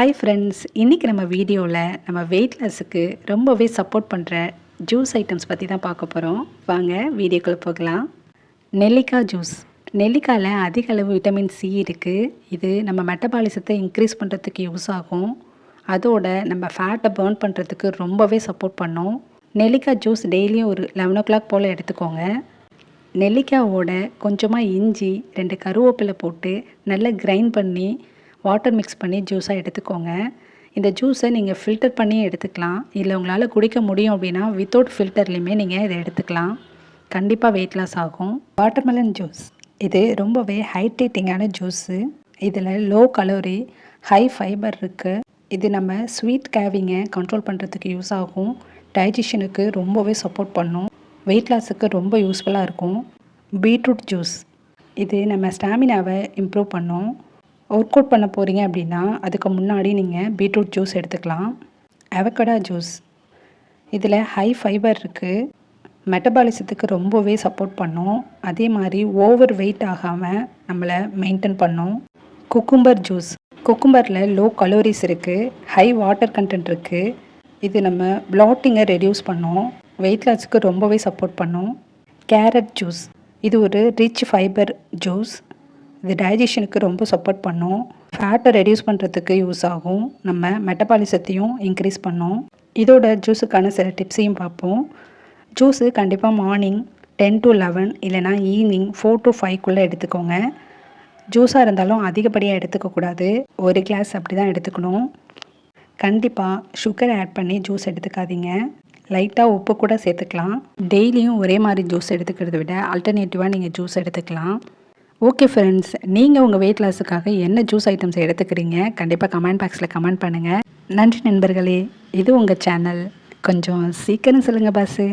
Hi friends இன்றைக்கி நம்ம வீடியோவில் நம்ம வெயிட் லாஸுக்கு ரொம்பவே சப்போர்ட் பண்ணுற ஜூஸ் ஐட்டம்ஸ் பற்றி தான் பார்க்க போகிறோம் வாங்க வீடியோக்குள்ளே போகலாம். நெல்லிக்காய் ஜூஸ் நெல்லிக்காயில் அதிக அளவு விட்டமின் சி இருக்குது இது நம்ம மெட்டபாலிசத்தை இன்க்ரீஸ் பண்ணுறதுக்கு யூஸ் ஆகும். அதோட நம்ம ஃபேட்டை பேர்ன் பண்ணுறதுக்கு ரொம்பவே சப்போர்ட் பண்ணும். நெல்லிக்காய் ஜூஸ் டெய்லியும் ஒரு லெவன் ஓ கிளாக் போல் எடுத்துக்கோங்க. நெல்லிக்காவோட கொஞ்சமாக இஞ்சி ரெண்டு கருவேப்பிலை போட்டு நல்லா கிரைண்ட் பண்ணி வாட்டர் மிக்ஸ் பண்ணி ஜூஸாக எடுத்துக்கோங்க. இந்த ஜூஸை நீங்கள் ஃபில்டர் பண்ணி எடுத்துக்கலாம். இல்லை உங்களால் குடிக்க முடியும் அப்படின்னா வித்தவுட் ஃபில்டர்லேயுமே நீங்கள் இதை எடுத்துக்கலாம். கண்டிப்பாக வெயிட் லாஸ் ஆகும். வாட்டர்மெலன் ஜூஸ் இது ரொம்பவே ஹைட்ரேட்டிங்கான ஜூஸு இதில் லோ கலோரி ஹை ஃபைபர் இருக்குது இது நம்ம ஸ்வீட் கேவிங்கை கண்ட்ரோல் பண்ணுறதுக்கு யூஸ் ஆகும். டைஜஷனுக்கு ரொம்பவே சப்போர்ட் பண்ணும். வெயிட் லாஸுக்கு ரொம்ப யூஸ்ஃபுல்லாக இருக்கும். பீட்ரூட் ஜூஸ் இது நம்ம ஸ்டாமினாவை இம்ப்ரூவ் பண்ணும். ஒர்க் அவுட் பண்ண போகிறீங்க அப்படின்னா அதுக்கு முன்னாடி நீங்கள் பீட்ரூட் ஜூஸ் எடுத்துக்கலாம். அவகடா ஜூஸ் இதில் ஹை ஃபைபர் இருக்குது மெட்டபாலிசத்துக்கு ரொம்பவே சப்போர்ட் பண்ணும். அதே மாதிரி ஓவர் வெயிட் ஆகாமல் நம்மளை மெயின்டைன் பண்ணும். குக்கும்பர் ஜூஸ் குக்கும்பரில் லோ கலோரிஸ் இருக்குது ஹை வாட்டர் கண்டென்ட் இருக்குது இது நம்ம பிளாட்டிங்கை ரெடியூஸ் பண்ணும். வெயிட் லாஸுக்கு ரொம்பவே சப்போர்ட் பண்ணும். கேரட் ஜூஸ் இது ஒரு ரிச் ஃபைபர் ஜூஸ் இது டைஜஷனுக்கு ரொம்ப சப்போர்ட் பண்ணும். ஃபேட்டை ரெடியூஸ் பண்ணுறதுக்கு யூஸ் ஆகும். நம்ம மெட்டபாலிசத்தையும் இன்க்ரீஸ் பண்ணும். இதோட ஜூஸுக்கான சில டிப்ஸையும் பார்ப்போம். ஜூஸு கண்டிப்பாக மார்னிங் டென் டு லெவன் இல்லைனா ஈவினிங் ஃபோர் டு ஃபைவ்க்குள்ளே எடுத்துக்கோங்க. ஜூஸாக இருந்தாலும் அதிகப்படியாக எடுத்துக்கக்கூடாது ஒரு கிளாஸ் அப்படி தான் எடுத்துக்கணும். கண்டிப்பாக சுகர் ஆட் பண்ணி ஜூஸ் எடுத்துக்காதீங்க. லைட்டாக உப்பு கூட சேர்த்துக்கலாம். டெய்லியும் ஒரே மாதிரி ஜூஸ் எடுத்துக்கிறத விட அல்டர்னேட்டிவாக நீங்கள் ஜூஸ் எடுத்துக்கலாம். ஓகே ஃப்ரெண்ட்ஸ் நீங்கள் உங்கள் வெயிட் லாஸுக்காக என்ன ஜூஸ் ஐட்டம்ஸ் எடுத்துக்கிறீங்க? கண்டிப்பாக கமெண்ட் பாக்ஸில் கமெண்ட் பண்ணுங்கள் நன்றி நண்பர்களே. இது உங்கள் சேனல் கொஞ்சம் சீக்கிரம் சொல்லுங்கள் பாஸு